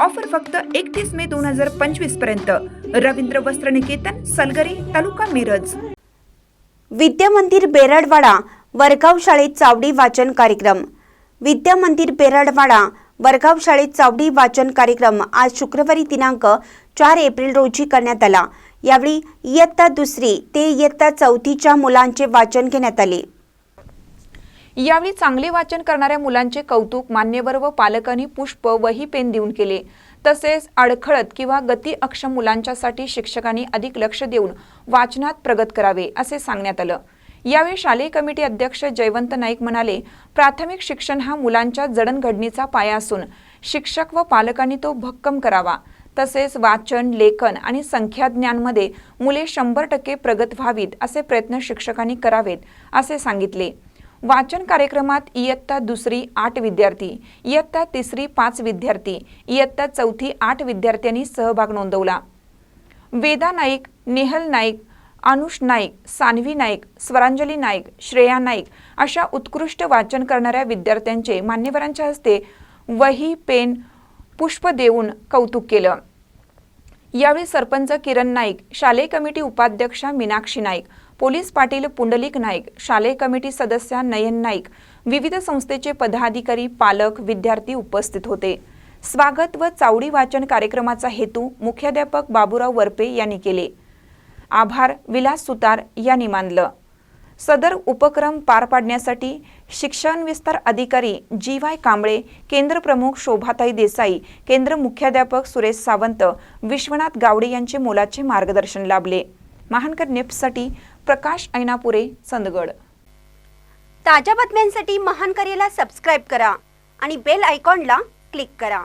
Offer फक्त एकतीस मे दोन हजार पंचवीसपर्यंत. रवींद्र वस्त्र निकेतन सलगरी तालुका मिरज. विद्यामंदिर बेरडवाडा वरगाव शाळेत चावडी वाचन कार्यक्रम. विद्यामंदिर बेरडवाडा वरगाव शाळेत चावडी वाचन कार्यक्रम आज शुक्रवारी दिनांक चार एप्रिल रोजी करण्यात आला. यावेळी इयत्ता दुसरी ते इयत्ता चौथीच्या मुलांचे वाचन घेण्यात आले. यावेळी चांगले वाचन करणाऱ्या मुलांचे कौतुक मान्यवर व पालकांनी पुष्प वही पेन देऊन केले. तसेच अडखळत किंवा गती अक्षम मुलांच्यासाठी शिक्षकांनी अधिक लक्ष देऊन वाचनात प्रगत करावे असे सांगण्यात आलं. यावेळी शालेय कमिटी अध्यक्ष जयवंत नाईक म्हणाले प्राथमिक शिक्षण हा मुलांच्या जडणघडणीचा पाया असून शिक्षक व पालकांनी तो भक्कम करावा. तसेच वाचन लेखन आणि संख्याज्ञानमध्ये मुले शंभर टक्के प्रगत व्हावीत असे प्रयत्न शिक्षकांनी करावेत असे सांगितले. वाचन कार्यक्रमात इयत्ता दुसरी आठ विद्यार्थी इयत्ता तिसरी पाच विद्यार्थी इयत्ता चौथी आठ विद्यार्थ्यांनी सहभाग नोंदवला. वेदा नाईक नेहल नाईक अनुष नाईक सान्वी नाईक स्वरांजली नाईक श्रेया नाईक अशा उत्कृष्ट वाचन करणाऱ्या विद्यार्थ्यांचे मान्यवरांच्या हस्ते वही पेन पुष्प देऊन कौतुक केलं. यावेळी सरपंच किरण नाईक शालेय कमिटी उपाध्यक्षा मीनाक्षी नाईक पोलीस पाटील पुंडलिक नाईक शालेय कमिटी सदस्या नयन नाईक विविध संस्थेचे पदाधिकारी पालक विद्यार्थी उपस्थित होते. स्वागत व चावडी वाचन कार्यक्रमाचा हेतू मुख्याध्यापक बाबूराव वरपे यांनी केले. आभार विलास सुतार यांनी मानलं. सदर उपक्रम पार पाडण्यासाठी शिक्षण विस्तार अधिकारी जी वाय कांबळे केंद्र प्रमुख शोभाताई देसाई केंद्र मुख्याध्यापक सुरेश सावंत विश्वनाथ गावडे यांचे मोलाचे मार्गदर्शन लाभले. महानकर नेप्ससाठी प्रकाश ऐनापुरे चंदगड. ताज्या बातम्यांसाठी महानकरेला सबस्क्राईब करा आणि बेल आयकॉनला क्लिक करा.